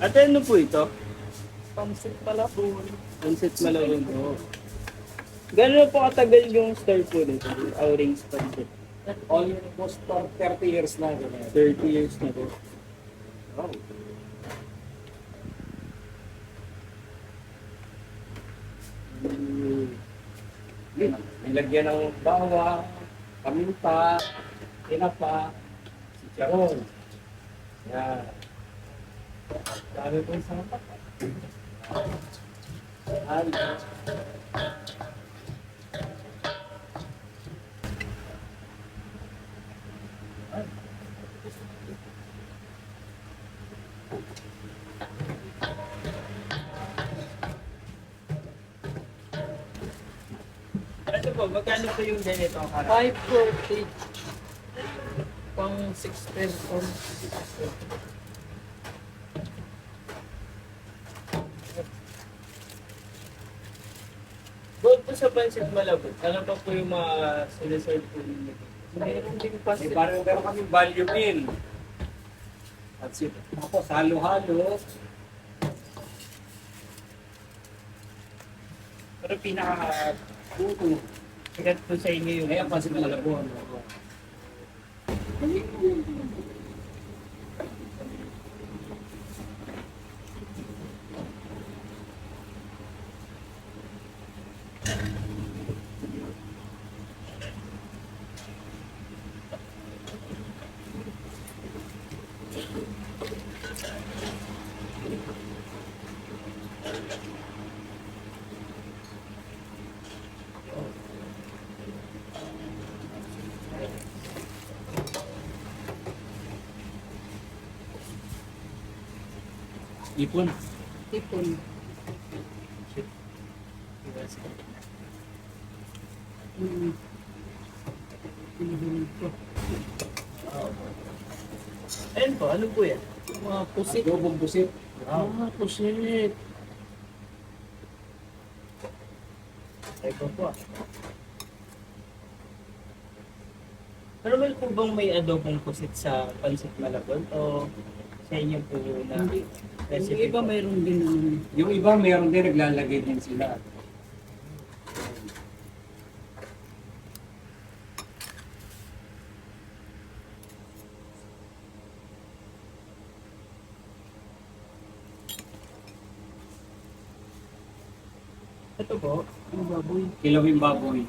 At ano po ito? Pansit pala po. Pansit malawin po. Gano'n po katagal yung start po nito? Aurings Pansit. Almost for 30 years na. ganyan. 30 years na po. Wow. Mm. Nilagyan ng bawang, paminta, tinapa, chicharon. Yan. Dami po yung sama. Ay. Ano po, magkano po yung ganito ang harap? 540. Pang 6 person. Sa Pansit Malabot, ano pa po yung mga siniserve po ninyo? Meron din May pasit. parang meron kami value meal. At si tapos halo-halo. Pero pinaka Puto. sikat po sa inyo yung Kaya mo po. Ipon. Tipon. Mm. Mm. Ayun po, ano po yan? Mga pusit. Adobong busit. Mga pusit. Ay po. Pero may po bang may adobong pusit sa Pansit Malabot o sa inyo po na Hindi. Yung recipe iba po? mayroon din naman. Yung iba meron din naglalagay din sila. Ito po, Ang baboy. Kilawing baboy.